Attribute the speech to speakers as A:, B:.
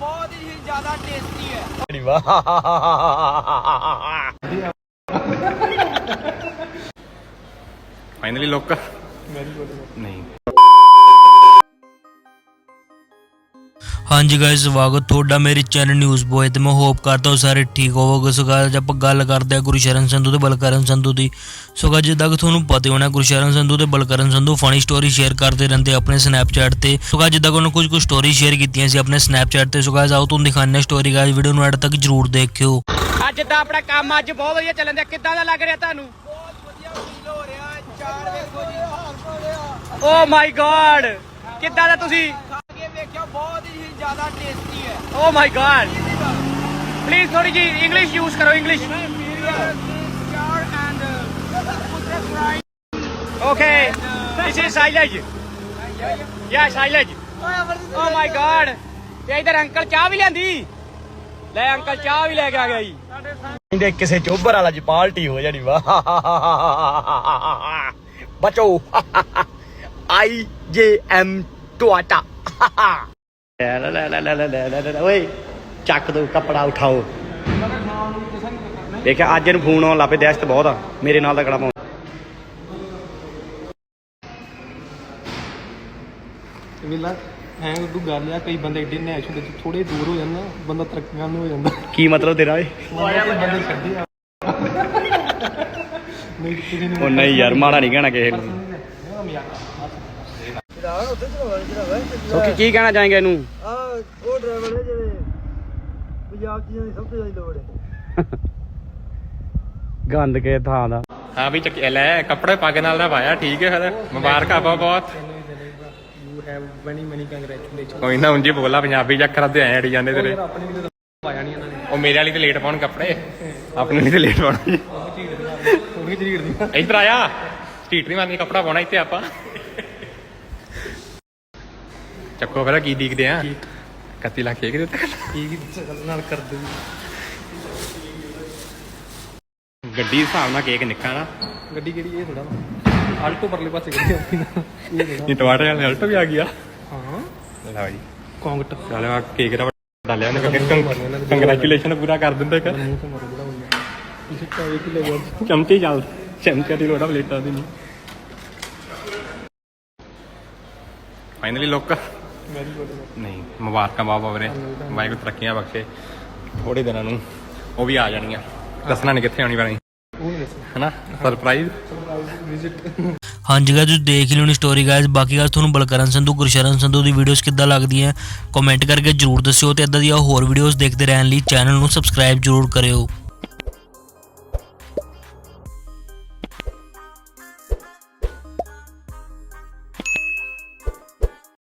A: ਬਹੁਤ ਹੀ ਜ਼ਿਆਦਾ ਟੇਸਟੀ ਹੈ।
B: ਅੜੀ ਵਾਹ।
C: ਫਾਈਨਲੀ ਲੋਕ ਨਹੀਂ।
D: ਹਾਂਜੀ ਗਾਇਸ ਸਵਾਗਤ ਤੁਹਾਡਾ ਮੇਰੇ ਚੈਨਲ ਨਿਊਜ਼ ਬੋਏ ਤੇ। ਮੈਂ ਹੋਪ ਕਰਦਾ ਹਾਂ ਸਾਰੇ ਠੀਕ ਹੋਵੋਗੇ। ਸੋ ਅੱਜ ਆਪਾਂ ਗੱਲ ਕਰਦੇ ਹਾਂ ਗੁਰਸ਼ਰਨ ਸੰਧੂ ਤੇ ਬਲਕਰਨ ਸੰਧੂ ਦੀ। ਸੋ guys, ਜਿੱਦਾਂ ਕਿ ਤੁਹਾਨੂੰ ਪਤਾ ਹੀ ਹੋਣਾ ਗੁਰਸ਼ਰਨ ਸੰਧੂ ਤੇ Balkaran Sandhu funny story share ਕਰਦੇ ਰਹਿੰਦੇ ਆਪਣੇ ਸਨੈਪਚੈਟ ਤੇ। ਸੋ guys, ਜਿੱਦਾਂ ਕਿ ਉਹਨਾਂ ਕੁਝ ਕੁ ਸਟੋਰੀ ਸ਼ੇਅਰ ਕੀਤੀਆਂ ਸੀ ਆਪਣੇ ਸਨੈਪਚੈਟ ਤੇ। ਸੋ guys, ਆਓ ਤੁਹਾਨੂੰ ਦਿਖਾਉਂਦੇ ਸਟੋਰੀ ਗਾਇਸ ਵੀਡੀਓ ਨੂੰ ਐਡ ਤੱਕ ਜਰੂਰ ਦੇਖਿਓ।
A: ਅੱਜ ਤਾਂ ਆਪਣਾ ਕੰਮ ਅੱਜ ਬਹੁਤ ਵਧੀਆ ਚੱਲਣ ਦਿਆ ਕਿੱਦਾਂ ਦਾ ਲੱਗ ਰਿਹਾ ਤੁਹਾਨੂੰ? ਬਹੁਤ ਵਧੀਆ ਫੀਲ ਹੋ ਰਿਹਾ ਚਾਰ ਵੇਖੋ ਜੀ। ਓ ਮਾਈ ਗॉड ਕਿੱਦਾਂ ਦਾ ਤੁਸੀਂ? बहुत ही ज़्यादा टेस्टी है। ओ माई गॉड प्लीज़ थोड़ी जी इंग्लिश यूज़ करो English okay this is silage या साइलेज ओ माय गॉड ये इधर अंकल चाह भी लेंदी? ले अंकल चाह भी लेके आ ਆ जी। ਜੀ
B: ਕਹਿੰਦੇ ਕਿਸੇ ਚੋਬਰ ਵਾਲਾ ਜੀ ਪਾਰਟੀ ਹੋ ਜਾਣੀ ਵਾਹ ਬਚੋ ਆਈ ਜੇ ਐਮ ਟੋਟਾ ਓਏ ਚੱਕ ਦੋ ਕੱਪੜਾ ਉਠਾਓ ਦੇਖਿਆ ਅੱਜ ਨੂੰ ਫੋਨ ਆਉਣ ਲੱਪੇ ਦਹਿਸ਼ਤ ਬਹੁਤ ਆ ਮੇਰੇ ਨਾਲ ਦਾ ਪਾਉਂ
E: ਵਿਲਾ ਐਂ ਉਹ ਗੱਲ ਆ ਕਈ ਬੰਦੇ ਏਡੇ ਐਸ਼ੂ ਦੇ ਥੋੜੇ ਦੂਰ ਹੋ ਜਾਂਦਾ ਬੰਦਾ ਤਰੱਕੀਆਂ ਨੂੰ ਹੋ ਜਾਂਦਾ
B: ਕੀ ਮਤਲਬ ਤੇਰਾ ਓਏ ਉਹ ਨਹੀਂ ਯਾਰ ਮਾੜਾ ਨਹੀਂ ਕਹਿਣਾ ਕਿਸੇ ਨੂੰ ਸੋ ਕੀ ਕੀ ਕਹਿਣਾ ਚਾहेंगे ਇਹਨੂੰ?
E: ਆ ਉਹ ਡਰਾਈਵਰ ਹੈ ਜਿਹੜੇ ਪੰਜਾਬ ਚੀਜ਼ਾਂ ਦੀ ਸਭ ਤੋਂ ਜ਼ਿਆਦਾ ਲੋੜ ਹੈ।
B: ਗੰਦ ਕੇ ਥਾਂ ਦਾ।
C: ਹਾਂ ਵੀ ਚੱਕ ਲੈ ਕੱਪੜੇ ਪੱਗ ਨਾਲ ਦਾ ਪਾਇਆ ਠੀਕ ਹੈ ਫਿਰ। ਮੁਬਾਰਕਾਂ ਬਹੁਤ ਬਹੁਤ।
E: You have many many congratulation
C: ਕੋਈ ਨਾ ਉਂਝ ਬੋਲਾ ਪੰਜਾਬੀ ਚ ਅੱਖਰ ਤੇ ਐ ਅੜੀ ਜਾਂਦੇ ਤੇਰੇ।
E: ਆਪਣੀ ਵੀ ਤਾਂ ਪਾਇਆ ਨਹੀਂ ਇਹਨਾਂ ਨੇ
C: ਉਹ ਮੇਰੇ ਵਾਲੀ ਤੇ ਲੇਟ ਪਾਉਣ। ਕੱਪੜੇ ਆਪਣੇ ਲਈ ਤੇ ਲੇਟ ਪਾਉਣ ਇੱਧਰ ਆਇਆ। ਸਟਰੀਟ ਨਹੀਂ ਮਾਰਨੀ ਕੱਪੜਾ ਪਾਉਣਾ ਇੱਥੇ ਆਪਾਂ। ਚੱਕੋ ਫਿਰ ਕੀ ਦੇਖਦੇ ਆ? 31 ਲੱਖ ਕੇਕ ਦਿੱਤਾ
E: ਕੀ ਨਾਲ ਕਰ ਦੇ
C: ਗੱਡੀ ਦੇ ਹਿਸਾਬ ਨਾਲ ਕੇਕ ਨਿੱਕਾ ਨਾ।
E: ਗੱਡੀ ਕਿਹੜੀ ਇਹ ਥੋੜਾ ਆਲਟੋ ਪਰਲੇ ਪਾਸੇ ਗੱਡੀ ਇਹ ਥੋੜਾ
C: ਇਹ ਟਮਾਟਰ ਵਾਲੇ ਅਲਟ ਵੀ ਆ ਗਿਆ
E: ਹਾਂ।
C: ਲਓ ਜੀ।
E: ਕੌਂਗਟ।
C: ਚਲੋ ਆ ਕੇਕ ਦਾ ਡਾਲਿਆ ਉਹਨੇ ਕੰਗ੍ਰੈਚੁਲੇਸ਼ਨ ਪੂਰਾ ਕਰ ਦਿੰਦਾ ਇੱਕ।
E: ਤੇ ਇਸੇ ਕਿ ਲੈ ਗਿਆ
C: ਚਮਚੇ ਚੱਲ। ਚਮਚੇ ਦੀ ਲੋੜਾ ਪਲੇਟਾਂ ਦੀ ਨਹੀਂ। ਫਾਈਨਲੀ ਲੋਕ
E: ਵੈਰੀ ਗੁੱਡ
C: ਨਹੀਂ ਮੁਬਾਰਕਾਂ ਬਾਬਾ ਵੀਰੇ। ਵਾਹਿਗੁਰੂ ਤਰੱਕੀਆਂ ਬਖਸ਼ੇ। ਥੋੜੇ ਦਿਨਾਂ ਨੂੰ ਉਹ ਵੀ ਆ ਜਾਣੀਆਂ ਦੱਸਣਾ ਨਹੀਂ ਕਿੱਥੇ ਆਉਣੀ ਪੈਣੀ।
E: ਉਹ ਨਹੀਂ ਦੱਸਣਾ।
C: ਹਨਾ? ਸਰਪ੍ਰਾਈਜ਼
E: ਵਿਜ਼ਿਟ
D: ਹਾਂਜੀ ਗਾਇਸ ਤੁਸੀਂ ਦੇਖ ਹੀ ਲਿਓਣੀ ਸਟੋਰੀ ਗਾਇਸ ਬਾਕੀ ਗਾਇਸ ਤੁਹਾਨੂੰ ਬਲਕਰਨ ਸੰਧੂ ਗੁਰਸ਼ਰਨ ਸੰਧੂ ਦੀ ਵੀਡੀਓਜ਼ ਕਿੱਦਾਂ ਲੱਗਦੀਆਂ ਕਮੈਂਟ ਕਰਕੇ ਜਰੂਰ ਦੱਸਿਓ ਤੇ ਇਦਾਂ ਦੀਆਂ ਹੋਰ ਵੀਡੀਓਜ਼ ਦੇਖਦੇ ਰਹਿਣ ਲਈ ਚੈਨਲ ਨੂੰ ਸਬਸਕ੍ਰਾਈਬ ਜਰੂਰ ਕਰਿਓ।